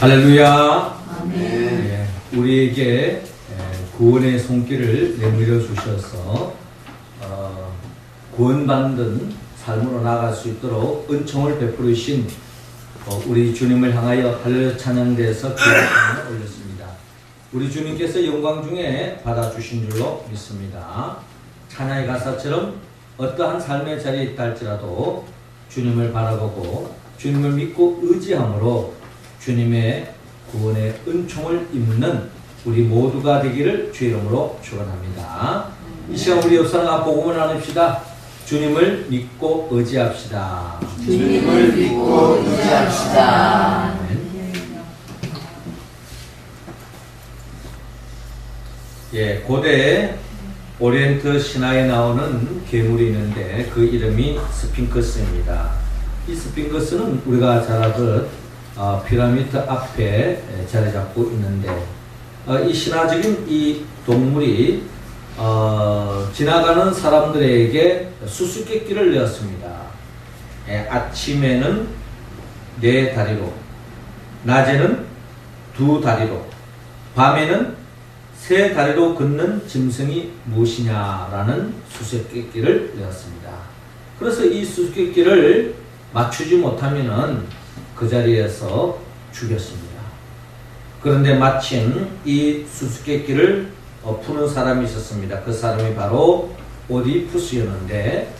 할렐루야. 아멘. 예, 우리에게 예, 구원의 손길을 내밀어 주셔서 어, 구원받는 삶으로 나아갈 수 있도록 은총을 베푸르신 어, 우리 주님을 향하여 할렐루야 찬양대에서 기도를 올렸습니다. 우리 주님께서 영광 중에 받아주신 줄로 믿습니다. 찬양의 가사처럼 어떠한 삶의 자리에 있다 할지라도 주님을 바라보고 주님을 믿고 의지함으로 주님의 구원의 은총을 입는 우리 모두가 되기를 주의 이름으로 축원합니다. 이 시간 우리 옆사람 복음을 나눕시다. 주님을 믿고 의지합시다. 주님을 믿고 의지합시다. 예, 고대 오리엔트 신화에 나오는 괴물이 있는데 그 이름이 스핑크스입니다. 이 스핑크스는 우리가 잘 알듯 어, 피라미드 앞에 자리 잡고 있는데 어, 이 신화적인 이 동물이 어, 지나가는 사람들에게 수수께끼를 내었습니다. 예, 아침에는 네 다리로, 낮에는 두 다리로, 밤에는 세 다리로 걷는 짐승이 무엇이냐라는 수수께끼를 내었습니다. 그래서 이 수수께끼를 맞추지 못하면은 그 자리에서 죽였습니다. 그런데 마침 이 수수께끼를 어, 푸는 사람이 있었습니다. 그 사람이 바로 오디푸스였는데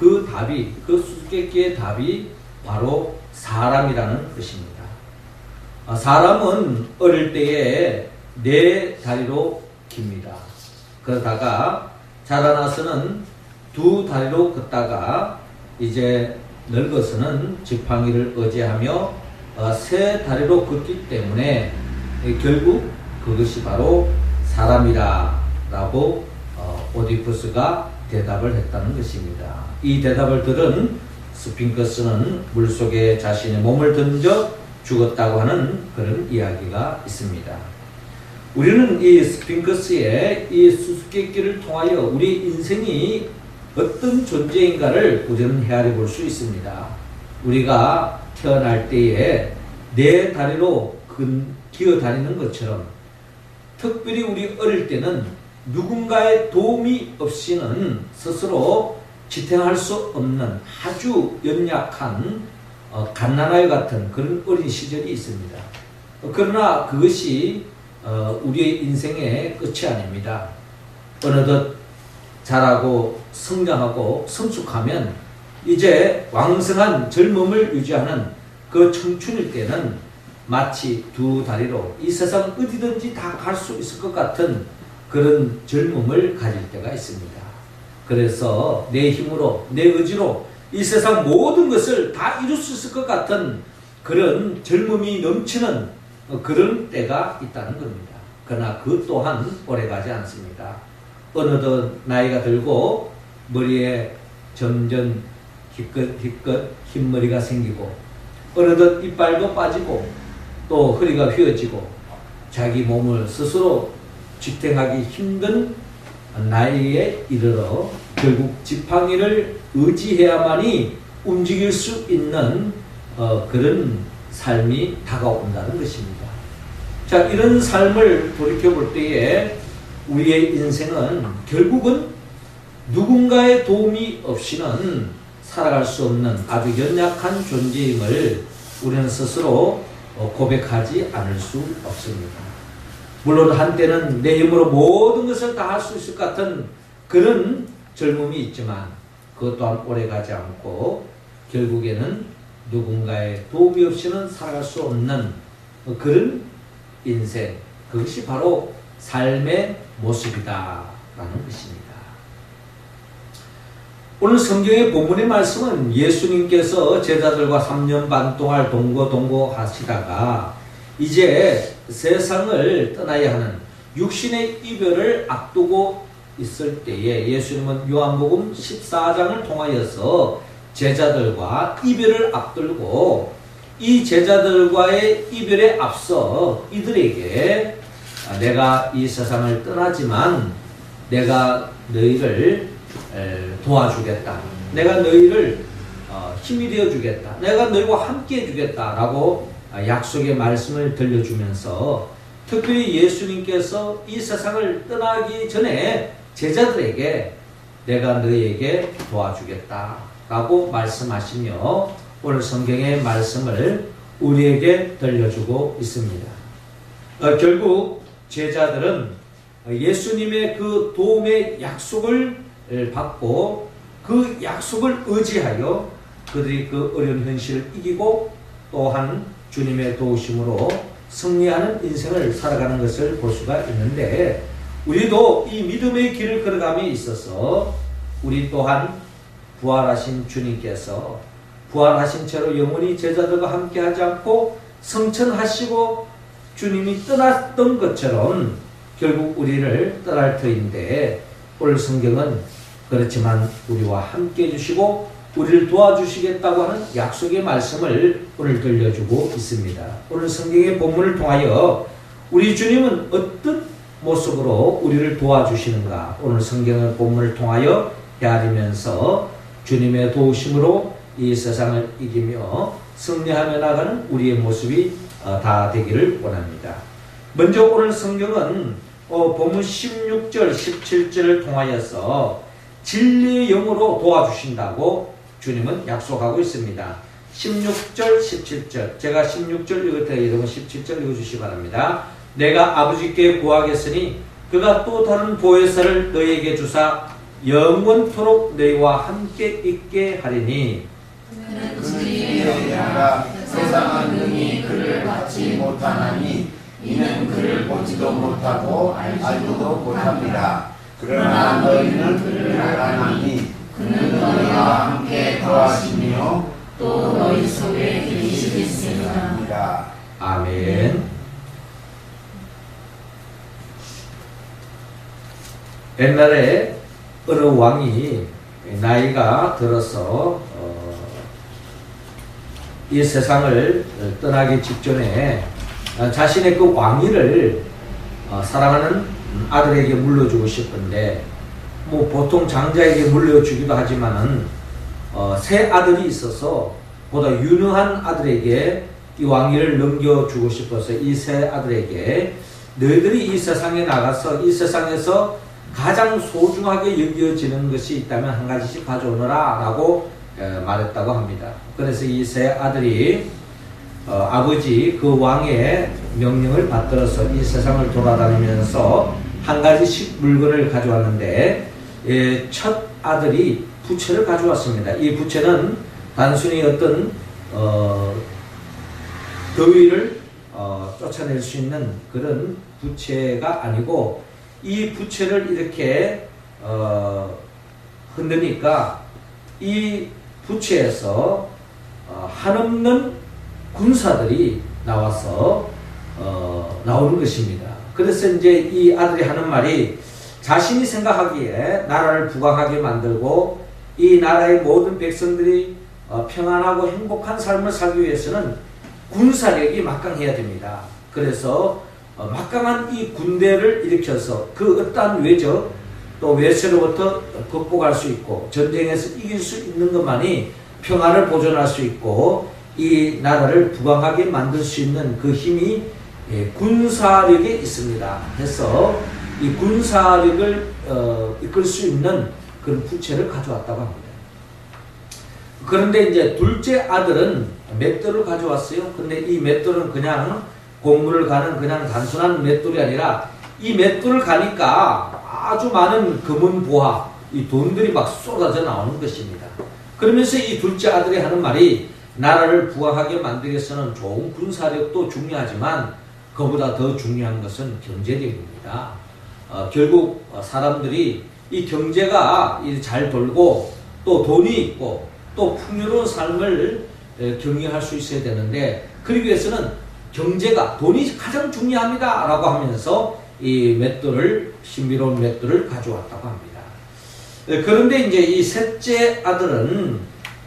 그 답이 그 수수께끼의 답이 바로 사람이라는 것입니다. 아, 사람은 어릴 때에 네 다리로 깁니다. 그러다가 자라나서는 두 다리로 걷다가 이제 늙어서는 지팡이를 의지하며 어, 세 다리로 걷기 때문에 예, 결국 그것이 바로 사람이다라고 어, 오디푸스가 대답을 했다는 것입니다. 이 대답을 들은 스핑크스는 물속에 자신의 몸을 던져 죽었다고 하는 그런 이야기가 있습니다. 우리는 이 스핑크스의 이 수수께끼를 통하여 우리 인생이 어떤 존재인가를 우리는 헤아려 볼 수 있습니다. 우리가 태어날 때에 네 다리로 기어 다니는 것처럼 특별히 우리 어릴 때는 누군가의 도움이 없이는 스스로 지탱할 수 없는 아주 연약한 어, 갓난아이 같은 그런 어린 시절이 있습니다. 어, 그러나 그것이 어, 우리의 인생의 끝이 아닙니다. 어느덧 자라고 성장하고 성숙하면 이제 왕성한 젊음을 유지하는 그 청춘일 때는 마치 두 다리로 이 세상 어디든지 다 갈 수 있을 것 같은 그런 젊음을 가질 때가 있습니다. 그래서 내 힘으로, 내 의지로 이 세상 모든 것을 다 이룰 수 있을 것 같은 그런 젊음이 넘치는 그런 때가 있다는 겁니다. 그러나 그 또한 오래가지 않습니다. 어느덧 나이가 들고 머리에 점점 희끗희끗 흰머리가 생기고 어느덧 이빨도 빠지고 또 허리가 휘어지고 자기 몸을 스스로 지탱하기 힘든 나이에 이르러 결국 지팡이를 의지해야만이 움직일 수 있는 어, 그런 삶이 다가온다는 것입니다. 자, 이런 삶을 돌이켜볼 때에 우리의 인생은 결국은 누군가의 도움이 없이는 살아갈 수 없는 아주 연약한 존재임을 우리는 스스로 어, 고백하지 않을 수 없습니다. 물론 한때는 내 힘으로 모든 것을 다 할 수 있을 것 같은 그런 젊음이 있지만 그것 또한 오래 가지 않고 결국에는 누군가의 도움이 없이는 살아갈 수 없는 그런 인생 그것이 바로 삶의 모습이다라는 것입니다. 오늘 성경의 본문의 말씀은 예수님께서 제자들과 3년 반 동안 동거동거 하시다가 이제 세상을 떠나야 하는 육신의 이별을 앞두고 있을 때에 예수님은 요한복음 14장을 통하여서 제자들과 이별을 앞들고 이 제자들과의 이별에 앞서 이들에게 내가 이 세상을 떠나지만 내가 너희를 도와주겠다. 내가 너희를 어, 힘이 되어 주겠다. 내가 너희와 함께 해 주겠다라고 아, 약속의 말씀을 들려주면서 특별히 예수님께서 이 세상을 떠나기 전에 제자들에게 내가 너희에게 도와주겠다 라고 말씀하시며 오늘 성경의 말씀을 우리에게 들려주고 있습니다. 어, 결국 제자들은 예수님의 그 도움의 약속을 받고 그 약속을 의지하여 그들이 그 어려운 현실을 이기고 또한 주님의 도우심으로 승리하는 인생을 살아가는 것을 볼 수가 있는데 우리도 이 믿음의 길을 걸어감에 있어서 우리 또한 부활하신 주님께서 부활하신 채로 영원히 제자들과 함께 하지 않고 성천하시고 주님이 떠났던 것처럼 결국 우리를 떠날 터인데 오늘 성경은 그렇지만 우리와 함께 해주시고 우리를 도와주시겠다고 하는 약속의 말씀을 오늘 들려주고 있습니다. 오늘 성경의 본문을 통하여 우리 주님은 어떤 모습으로 우리를 도와주시는가 오늘 성경의 본문을 통하여 헤아리면서 주님의 도우심으로 이 세상을 이기며 승리하며 나가는 우리의 모습이 어, 다 되기를 원합니다. 먼저 오늘 성경은 어, 본문 16절, 17절을 통하여서 진리의 영으로 도와주신다고 주님은 약속하고 있습니다. 16절, 17절. 제가 16절 읽을 때 여러분 17절 읽어주시기 바랍니다. 내가 아버지께 구하겠으니 그가 또 다른 보혜사를 너희에게 주사 영원토록 너희와 함께 있게 하리니 진리의 영이라 세상은 능히 그를 받지 못하나니 이는 그를 보지도 못하고 알지도 못합니다. 그러나 너희는 그를 알아나니 그는 너희와 함께 거하시며 또 너희 속에 계시겠습니다. 아멘. 옛날에 어느 왕이 나이가 들어서 어, 이 세상을 떠나기 직전에 자신의 그 왕위를 어, 사랑하는 아들에게 물려주고 싶은데 뭐 보통 장자에게 물려주기도 하지만은 어, 새 아들이 있어서 보다 유능한 아들에게 이 왕위를 넘겨주고 싶어서 이 새 아들에게 너희들이 이 세상에 나가서 이 세상에서 가장 소중하게 여겨지는 것이 있다면 한 가지씩 가져오너라 라고 에, 말했다고 합니다. 그래서 이새 아들이 어, 아버지 그 왕의 명령을 받들어서 이 세상을 돌아다니면서 한 가지씩 물건을 가져왔는데 예, 첫 아들이 부채를 가져왔습니다. 이 부채는 단순히 어떤 어, 더위를 어, 쫓아낼 수 있는 그런 부채가 아니고 이 부채를 이렇게 어, 흔드니까 이 부채에서 어, 한없는 군사들이 나와서 어, 나오는 것입니다. 그래서 이제 이 아들이 하는 말이 자신이 생각하기에 나라를 부강하게 만들고 이 나라의 모든 백성들이 어, 평안하고 행복한 삶을 살기 위해서는 군사력이 막강해야 됩니다. 그래서 어, 막강한 이 군대를 일으켜서 그 어떠한 외적 또 외세로부터 극복할 수 있고 전쟁에서 이길 수 있는 것만이 평화를 보존할 수 있고 이 나라를 부강하게 만들 수 있는 그 힘이 예, 군사력에 있습니다. 해서 이 군사력을 어, 이끌 수 있는 그런 부채를 가져왔다고 합니다. 그런데 이제 둘째 아들은 맷돌을 가져왔어요. 근데 이 맷돌은 그냥 공물을 가는 그냥 단순한 맷돌이 아니라 이 맷돌을 가니까 아주 많은 금은 보화, 이 돈들이 막 쏟아져 나오는 것입니다. 그러면서 이 둘째 아들이 하는 말이 나라를 부강하게 만들기 위해서는 좋은 군사력도 중요하지만 그보다 더 중요한 것은 경제력입니다. 어, 결국 사람들이 이 경제가 잘 돌고 또 돈이 있고 또 풍요로운 삶을 에, 경영할 수 있어야 되는데 그러기 위해서는 경제가 돈이 가장 중요합니다 라고 하면서 이 맷돌을 신비로운 맷돌을 가져왔다고 합니다. 에, 그런데 이제 이 셋째 아들은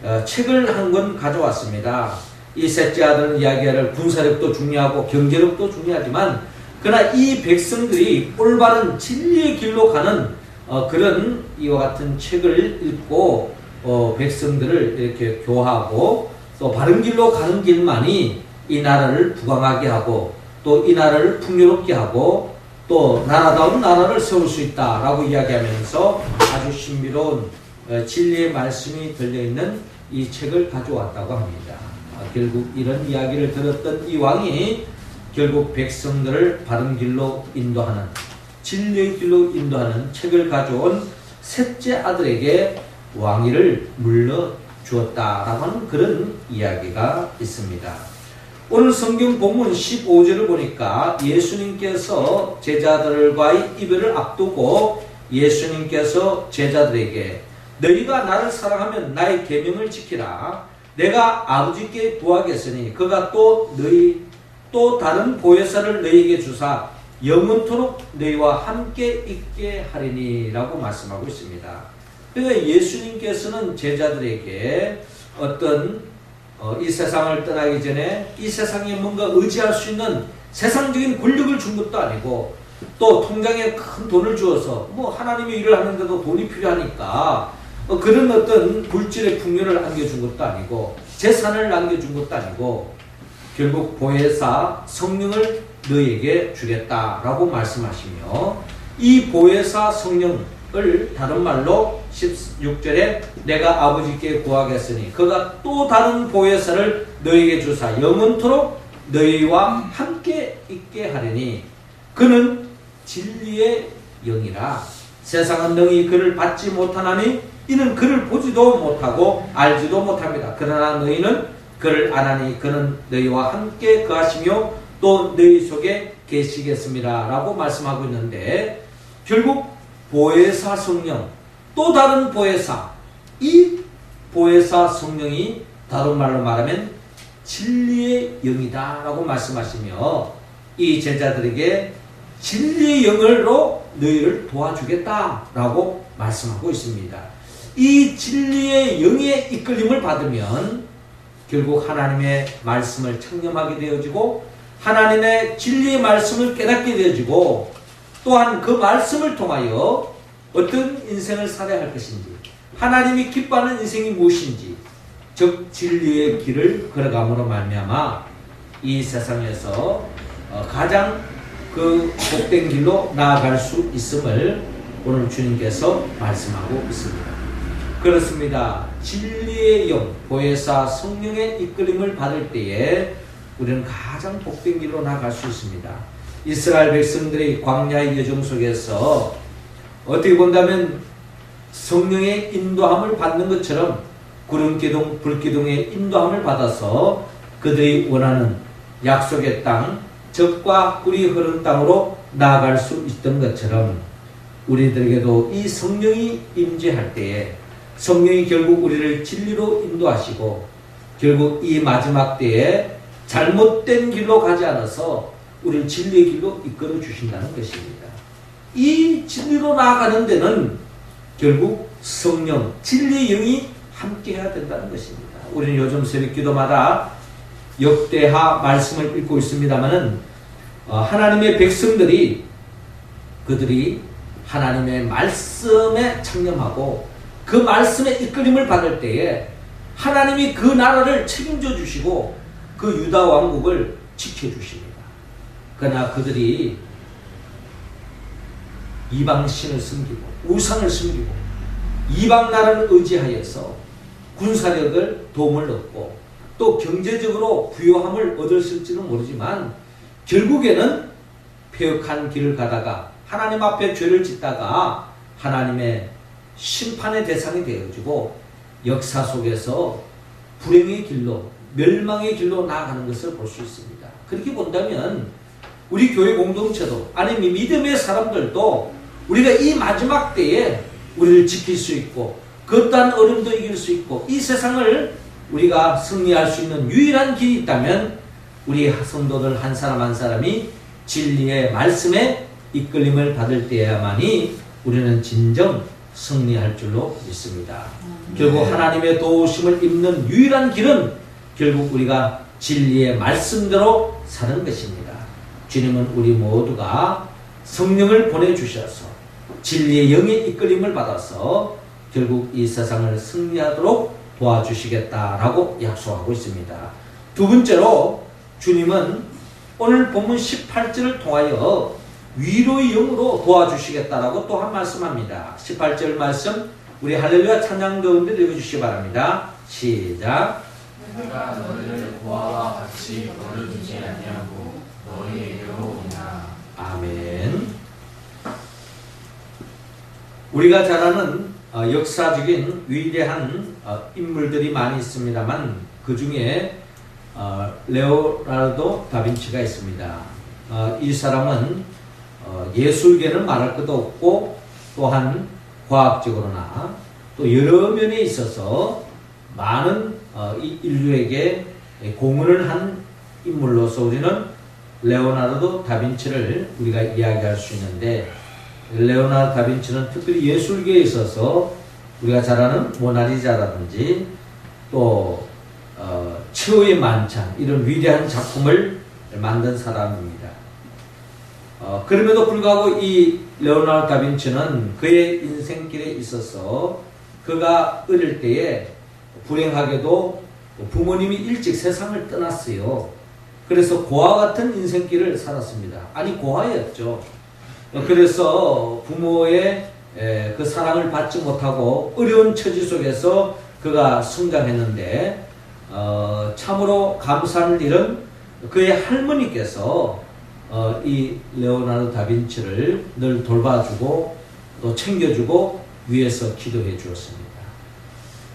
어, 책을 한 권 가져왔습니다. 이 셋째 아들은 이야기할 군사력도 중요하고 경제력도 중요하지만 그러나 이 백성들이 올바른 진리의 길로 가는 어, 그런 이와 같은 책을 읽고 어, 백성들을 이렇게 교하고 또 바른 길로 가는 길만이 이 나라를 부강하게 하고 또 이 나라를 풍요롭게 하고 또 나라다운 나라를 세울 수 있다라고 이야기하면서 아주 신비로운 어, 진리의 말씀이 들려있는 이 책을 가져왔다고 합니다. 아, 결국 이런 이야기를 들었던 이 왕이 결국 백성들을 바른 길로 인도하는 진리의 길로 인도하는 책을 가져온 셋째 아들에게 왕위를 물려 주었다라고 하는 그런 이야기가 있습니다. 오늘 성경 본문 15절을 보니까 예수님께서 제자들과의 이별을 앞두고 예수님께서 제자들에게 너희가 나를 사랑하면 나의 계명을 지키라. 내가 아버지께 구하겠으니 그가 또 너희 또 다른 보혜사를 너희에게 주사 영원토록 너희와 함께 있게 하리니라고 말씀하고 있습니다. 그러니까 예수님께서는 제자들에게 어떤 어, 이 세상을 떠나기 전에 이 세상에 뭔가 의지할 수 있는 세상적인 권력을 준 것도 아니고 또 통장에 큰 돈을 주어서 뭐 하나님의 일을 하는데도 돈이 필요하니까 어, 그런 어떤 물질의 풍요를 안겨준 것도 아니고 재산을 남겨준 것도 아니고 결국 보혜사 성령을 너에게 주겠다라고 말씀하시며 이 보혜사 성령을 다른 말로 16절에 내가 아버지께 구하겠으니 그가 또 다른 보혜사를 너에게 주사 영원토록 너희와 함께 있게 하리니 그는 진리의 영이라. 세상은 능히 그를 받지 못하나니 이는 그를 보지도 못하고 알지도 못합니다. 그러나 너희는 그를 아나니 그는 너희와 함께 거하시며 또 너희 속에 계시겠습니다. 라고 말씀하고 있는데 결국 보혜사 성령 또 다른 보혜사 이 보혜사 성령이 다른 말로 말하면 진리의 영이다 라고 말씀하시며 이 제자들에게 진리의 영으로 너희를 도와주겠다 라고 말씀하고 있습니다. 이 진리의 영의 이끌림을 받으면 결국 하나님의 말씀을 청렴하게 되어지고 하나님의 진리의 말씀을 깨닫게 되어지고 또한 그 말씀을 통하여 어떤 인생을 살아야 할 것인지 하나님이 기뻐하는 인생이 무엇인지 즉 진리의 길을 걸어감으로 말미암아 이 세상에서 어, 가장 그 복된 길로 나아갈 수 있음을 오늘 주님께서 말씀하고 있습니다. 그렇습니다. 진리의 영, 보혜사 성령의 이끌림을 받을 때에 우리는 가장 복된 길로 나아갈 수 있습니다. 이스라엘 백성들이 광야의 여정 속에서 어떻게 본다면 성령의 인도함을 받는 것처럼 구름 기둥, 불 기둥의 인도함을 받아서 그들이 원하는 약속의 땅, 적과 꿀이 흐르는 땅으로 나아갈 수 있던 것처럼 우리들에게도 이 성령이 임재할 때에 성령이 결국 우리를 진리로 인도하시고 결국 이 마지막 때에 잘못된 길로 가지 않아서 우리를 진리의 길로 이끌어 주신다는 것입니다. 이 진리로 나아가는 데는 결국 성령, 진리의 영이 함께 해야 된다는 것입니다. 우리는 요즘 새벽 기도마다 역대하 말씀을 읽고 있습니다만은 어, 하나님의 백성들이 그들이 하나님의 말씀에 창념하고 그 말씀의 이끌림을 받을 때에 하나님이 그 나라를 책임져 주시고 그 유다 왕국을 지켜 주십니다. 그러나 그들이 이방 신을 섬기고 우상을 섬기고 이방 나라를 의지하여서 군사력을 도움을 얻고 또 경제적으로 부요함을 얻었을지는 모르지만 결국에는 폐역한 길을 가다가 하나님 앞에 죄를 짓다가 하나님의 심판의 대상이 되어지고 역사 속에서 불행의 길로 멸망의 길로 나아가는 것을 볼 수 있습니다. 그렇게 본다면 우리 교회 공동체도 아니면 믿음의 사람들도 우리가 이 마지막 때에 우리를 지킬 수 있고 그 어떠한 어려움도 이길 수 있고 이 세상을 우리가 승리할 수 있는 유일한 길이 있다면 우리 성도들 한 사람 한 사람이 진리의 말씀에 이끌림을 받을 때야만이 우리는 진정 승리할 줄로 믿습니다. 결국 하나님의 도우심을 입는 유일한 길은 결국 우리가 진리의 말씀대로 사는 것입니다. 주님은 우리 모두가 성령을 보내주셔서 진리의 영의 이끌림을 받아서 결국 이 세상을 승리하도록 도와주시겠다라고 약속하고 있습니다. 두 번째로 주님은 오늘 본문 18절을 통하여 위로의 영으로 도와주시겠다라고 또 한 말씀합니다. 18절 말씀 우리 할렐루야 찬양 가운데 읽어주시기 바랍니다. 시작. 내가 너희를 고아와 같이 버려두지 아니하고 너희에게로 오나 아멘. 우리가 잘 아는 어, 역사적인 위대한 어, 인물들이 많이 있습니다만 그 중에 어, 레오나르도 다빈치가 있습니다. 어, 이 사람은 어, 예술계는 말할 것도 없고 또한 과학적으로나 또 여러 면에 있어서 많은 어, 이 인류에게 공헌을 한 인물로서 우리는 레오나르도 다빈치를 우리가 이야기할 수 있는데 레오나르도 다빈치는 특별히 예술계에 있어서 우리가 잘 아는 모나리자라든지 또 어, 최후의 만찬 이런 위대한 작품을 만든 사람입니다. 어, 그럼에도 불구하고 이 레오나르도 다빈치는 그의 인생길에 있어서 그가 어릴 때에 불행하게도 부모님이 일찍 세상을 떠났어요. 그래서 고아 같은 인생길을 살았습니다. 아니 고아였죠. 어, 그래서 부모의 에, 그 사랑을 받지 못하고 어려운 처지 속에서 그가 성장했는데 어, 참으로 감사할 일은 그의 할머니께서 어, 이 레오나르도 다빈치를 늘 돌봐주고 또 챙겨주고 위해서 기도해 주었습니다.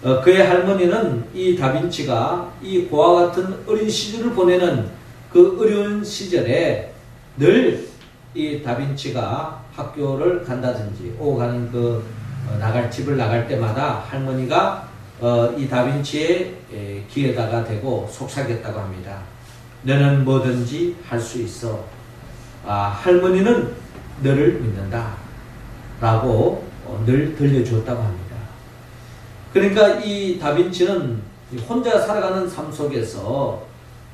어, 그의 할머니는 이 다빈치가 이 고아 같은 어린 시절을 보내는 그 어려운 시절에 늘 이 다빈치가 학교를 간다든지 오고 가는 그 어, 나갈 집을 나갈 때마다 할머니가 어, 이 다빈치의 에, 기회다가 되고 속삭였다고 합니다. 너는 뭐든지 할 수 있어. 아, 할머니는 너를 믿는다. 라고 어, 늘 들려주었다고 합니다. 그러니까 이 다빈치는 혼자 살아가는 삶 속에서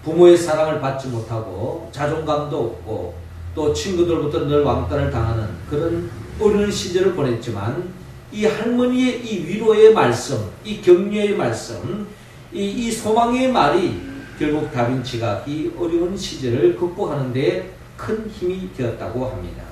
부모의 사랑을 받지 못하고 자존감도 없고 또 친구들부터 늘 왕따를 당하는 그런 어려운 시절을 보냈지만 이 할머니의 이 위로의 말씀, 이 격려의 말씀, 이, 이 소망의 말이 결국 다빈치가 이 어려운 시절을 극복하는 데 큰 힘이 되었다고 합니다.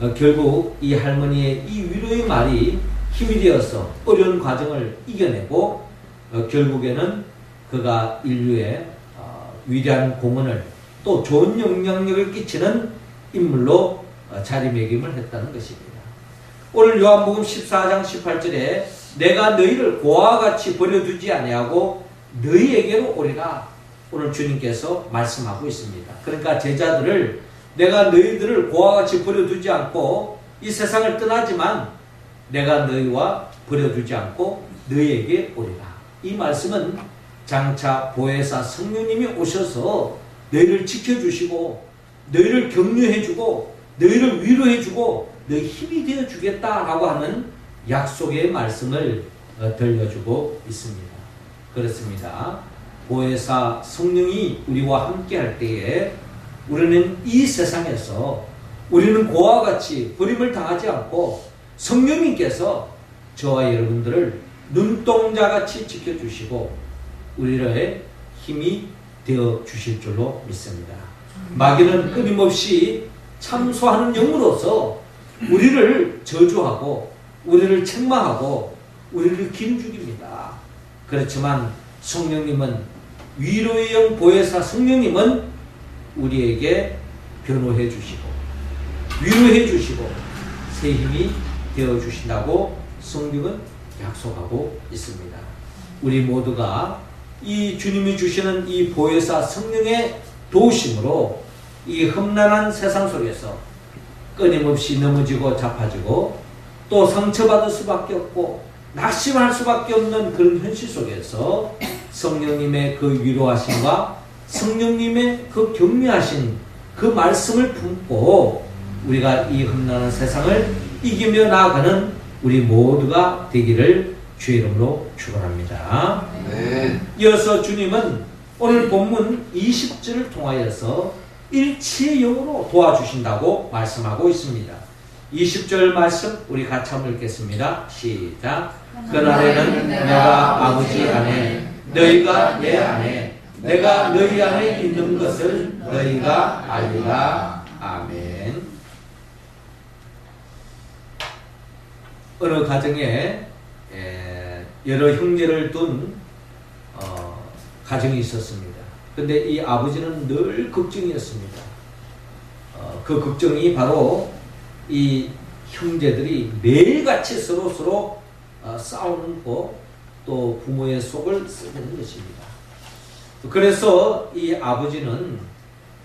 어, 결국 이 할머니의 이 위로의 말이 힘이 되어서 어려운 과정을 이겨내고 어, 결국에는 그가 인류의 어, 위대한 공헌을 또 좋은 영향력을 끼치는 인물로 어, 자리매김을 했다는 것입니다. 오늘 요한복음 14장 18절에 내가 너희를 고아와 같이 버려두지 아니하고 너희에게로 오리라 오늘 주님께서 말씀하고 있습니다. 그러니까 제자들을 내가 너희들을 고아와 같이 버려두지 않고 이 세상을 떠나지만 내가 너희와 버려두지 않고 너희에게 오리라. 이 말씀은 장차 보혜사 성령님이 오셔서 너희를 지켜주시고 너희를 격려해주고 너희를 위로해주고 너희 힘이 되어주겠다라고 하는 약속의 말씀을 어, 들려주고 있습니다. 그렇습니다. 보혜사 성령이 우리와 함께 할 때에 우리는 이 세상에서 우리는 고와 같이 버림을 당하지 않고 성령님께서 저와 여러분들을 눈동자같이 지켜주시고 우리의 힘이 되어 주실 줄로 믿습니다. 마귀는 끊임없이 참소하는 영으로서 우리를 저주하고 우리를 책망하고 우리를 기름 죽입니다. 그렇지만 성령님은 위로의 영 보혜사 성령님은 우리에게 변호해 주시고 위로해 주시고 새 힘이 되어 주신다고 성경은 약속하고 있습니다. 우리 모두가 이 주님이 주시는 이 보혜사 성령의 도우심으로 이 험난한 세상 속에서 끊임없이 넘어지고 자빠지고 또 상처받을 수밖에 없고 낙심할 수밖에 없는 그런 현실 속에서 성령님의 그 위로하심과 성령님의 그 격려하신 그 말씀을 품고 우리가 이 험난한 세상을 이기며 나아가는 우리 모두가 되기를 주의 이름으로 축원합니다. 네. 이어서 주님은 오늘 본문 20절을 통하여서 일치의 영으로 도와주신다고 말씀하고 있습니다. 20절 말씀 우리 같이 한번 읽겠습니다. 시작. 그날에는 내가 아버지 안에 너희가 내 안에 내가 너희 안에 있는 것을 너희가 알리라. 아멘. 어느 가정에 에, 여러 형제를 둔 어, 가정이 있었습니다. 근데 이 아버지는 늘 걱정이었습니다. 어, 그 걱정이 바로 이 형제들이 매일같이 서로 서로 어, 싸우는 거, 또 부모의 속을 썩는 것입니다. 그래서 이 아버지는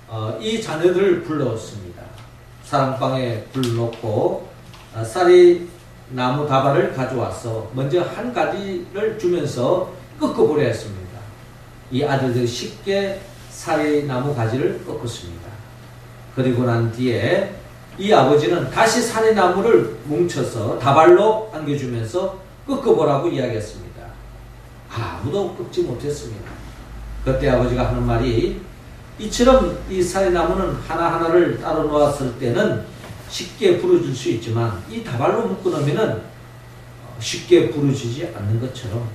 어, 이 자녀들을 불러왔습니다. 사랑방에 불러놓고 어, 쌀이 나무 다발을 가져와서 먼저 한 가지를 주면서 꺾어보려 했습니다. 이 아들들이 쉽게 쌀이 나무 가지를 꺾었습니다. 그리고 난 뒤에 이 아버지는 다시 쌀이 나무를 뭉쳐서 다발로 안겨주면서 꺾어보라고 이야기했습니다. 아무도 꺾지 못했습니다. 그때 아버지가 하는 말이 이처럼 이 사이나무는 하나하나를 따로 놓았을 때는 쉽게 부러질 수 있지만 이 다발로 묶어놓으면 쉽게 부러지지 않는 것처럼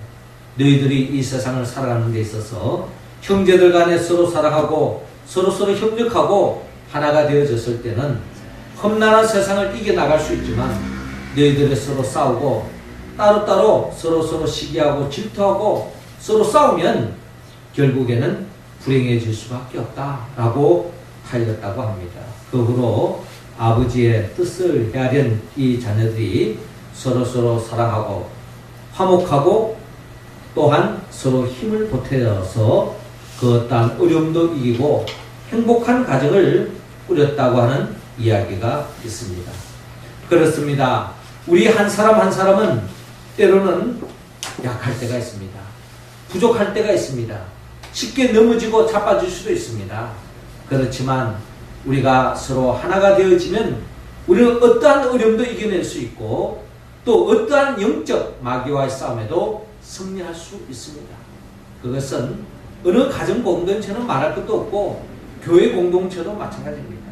너희들이 이 세상을 살아가는 데 있어서 형제들 간에 서로 사랑하고 서로 서로 협력하고 하나가 되어졌을 때는 험난한 세상을 이겨나갈 수 있지만 너희들이 서로 싸우고 따로따로 서로 서로 시기하고 질투하고 서로 싸우면 결국에는 불행해질 수밖에 없다라고 하였다고 합니다. 그 후로 아버지의 뜻을 헤아린 이 자녀들이 서로 서로 사랑하고 화목하고 또한 서로 힘을 보태어서 그 어떠한 어려움도 이기고 행복한 가정을 꾸렸다고 하는 이야기가 있습니다. 그렇습니다. 우리 한 사람 한 사람은 때로는 약할 때가 있습니다. 부족할 때가 있습니다. 쉽게 넘어지고 자빠질 수도 있습니다. 그렇지만 우리가 서로 하나가 되어지면 우리는 어떠한 어려움도 이겨낼 수 있고 또 어떠한 영적 마귀와의 싸움에도 승리할 수 있습니다. 그것은 어느 가정 공동체는 말할 것도 없고 교회 공동체도 마찬가지입니다.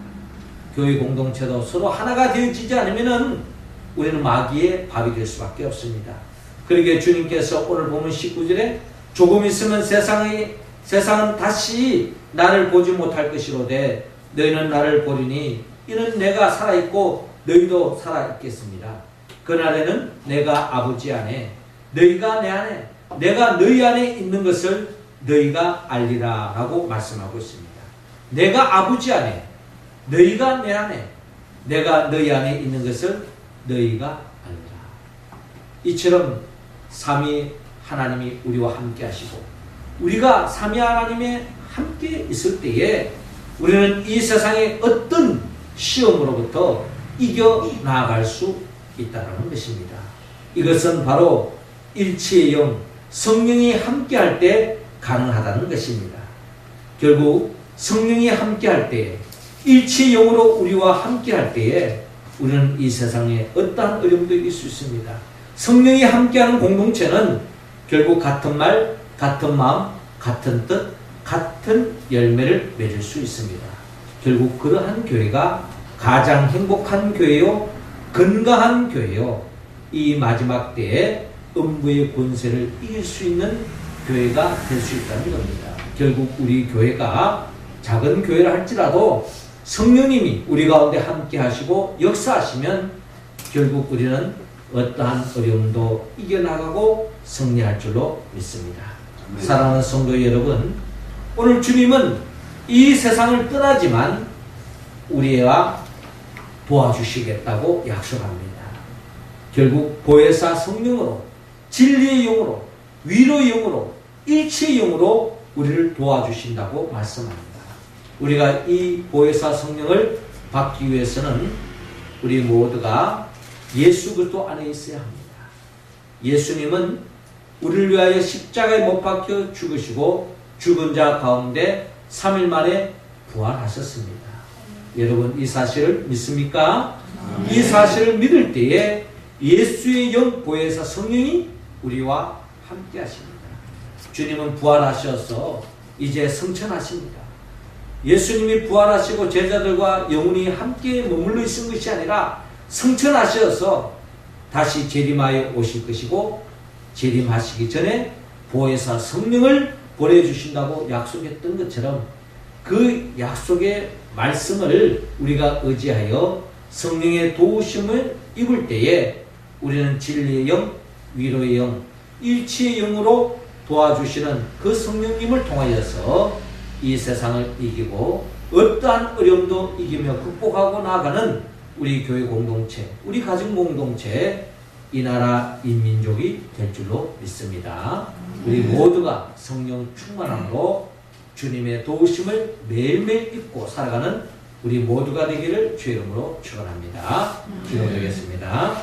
교회 공동체도 서로 하나가 되어지지 않으면은 우리는 마귀의 밥이 될 수밖에 없습니다. 그러기에 주님께서 오늘 보면 19절에 조금 있으면 세상의 세상은 다시 나를 보지 못할 것이로되 너희는 나를 보리니 이는 내가 살아 있고 너희도 살아 있겠습니다. 그날에는 내가 아버지 안에 너희가 내 안에 내가 너희 안에 있는 것을 너희가 알리라 라고 말씀하고 있습니다. 내가 아버지 안에 너희가 내 안에 내가 너희 안에 있는 것을 너희가 알리라. 이처럼 삼위 하나님이 우리와 함께 하시고 우리가 삼위 하나님의 함께 있을 때에 우리는 이 세상의 어떤 시험으로부터 이겨 나아갈 수 있다는 것입니다. 이것은 바로 일치의 영, 성령이 함께 할 때 가능하다는 것입니다. 결국 성령이 함께 할 때에 일치의 영으로 우리와 함께 할 때에 우리는 이 세상에 어떠한 어려움도 이길 수 있습니다. 성령이 함께하는 공동체는 결국 같은 말, 같은 마음, 같은 뜻, 같은 열매를 맺을 수 있습니다. 결국 그러한 교회가 가장 행복한 교회요, 건강한 교회요, 이 마지막 때에 음부의 권세를 이길 수 있는 교회가 될 수 있다는 겁니다. 결국 우리 교회가 작은 교회를 할지라도 성령님이 우리 가운데 함께 하시고 역사하시면 결국 우리는 어떠한 어려움도 이겨나가고 승리할 줄로 믿습니다. 아멘. 사랑하는 성도 여러분, 오늘 주님은 이 세상을 떠나지만 우리와 도와주시겠다고 약속합니다. 결국 보혜사 성령으로 진리의 영으로 위로의 영으로 일치의 영으로 우리를 도와주신다고 말씀합니다. 우리가 이 보혜사 성령을 받기 위해서는 우리 모두가 예수 그리스도 안에 있어야 합니다. 예수님은 우리를 위하여 십자가에 못 박혀 죽으시고 죽은 자 가운데 3일 만에 부활하셨습니다. 여러분 이 사실을 믿습니까? 이 사실을 믿을 때에 예수의 영 보혜사 성령이 우리와 함께 하십니다. 주님은 부활하셔서 이제 성천하십니다. 예수님이 부활하시고 제자들과 영원히 함께 머물러 있은 것이 아니라 성천하셔서 다시 재림하여 오실 것이고 재림하시기 전에 보혜사 성령을 보내주신다고 약속했던 것처럼 그 약속의 말씀을 우리가 의지하여 성령의 도우심을 입을 때에 우리는 진리의 영, 위로의 영, 일치의 영으로 도와주시는 그 성령님을 통하여서 이 세상을 이기고 어떠한 어려움도 이기며 극복하고 나아가는 우리 교회 공동체, 우리 가정 공동체, 이 나라 인민족이 될 줄로 믿습니다. 우리 모두가 성령 충만함으로 주님의 도우심을 매일매일 입고 살아가는 우리 모두가 되기를 주 이름으로 축원합니다. 기도드리겠습니다.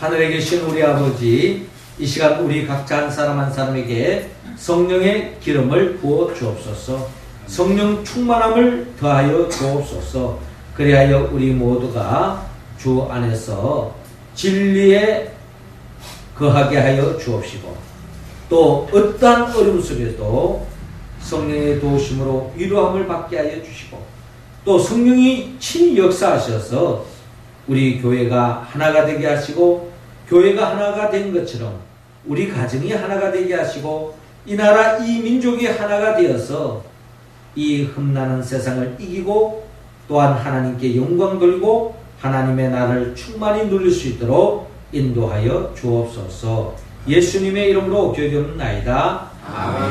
하늘에 계신 우리 아버지, 이 시간 우리 각자 한 사람 한 사람에게 성령의 기름을 부어 주옵소서. 성령 충만함을 더하여 주옵소서. 그리하여 우리 모두가 주 안에서 진리에 거하게 하여 주옵시고 또 어떠한 어려움 속에도 성령의 도우심으로 위로함을 받게 하여 주시고 또 성령이 친히 역사하셔서 우리 교회가 하나가 되게 하시고 교회가 하나가 된 것처럼 우리 가정이 하나가 되게 하시고 이 나라 이 민족이 하나가 되어서 이 흠나는 세상을 이기고 또한 하나님께 영광 돌리고 하나님의 나라를 충만히 누릴 수 있도록 인도하여 주옵소서. 예수님의 이름으로 기도드립나이다. 아멘.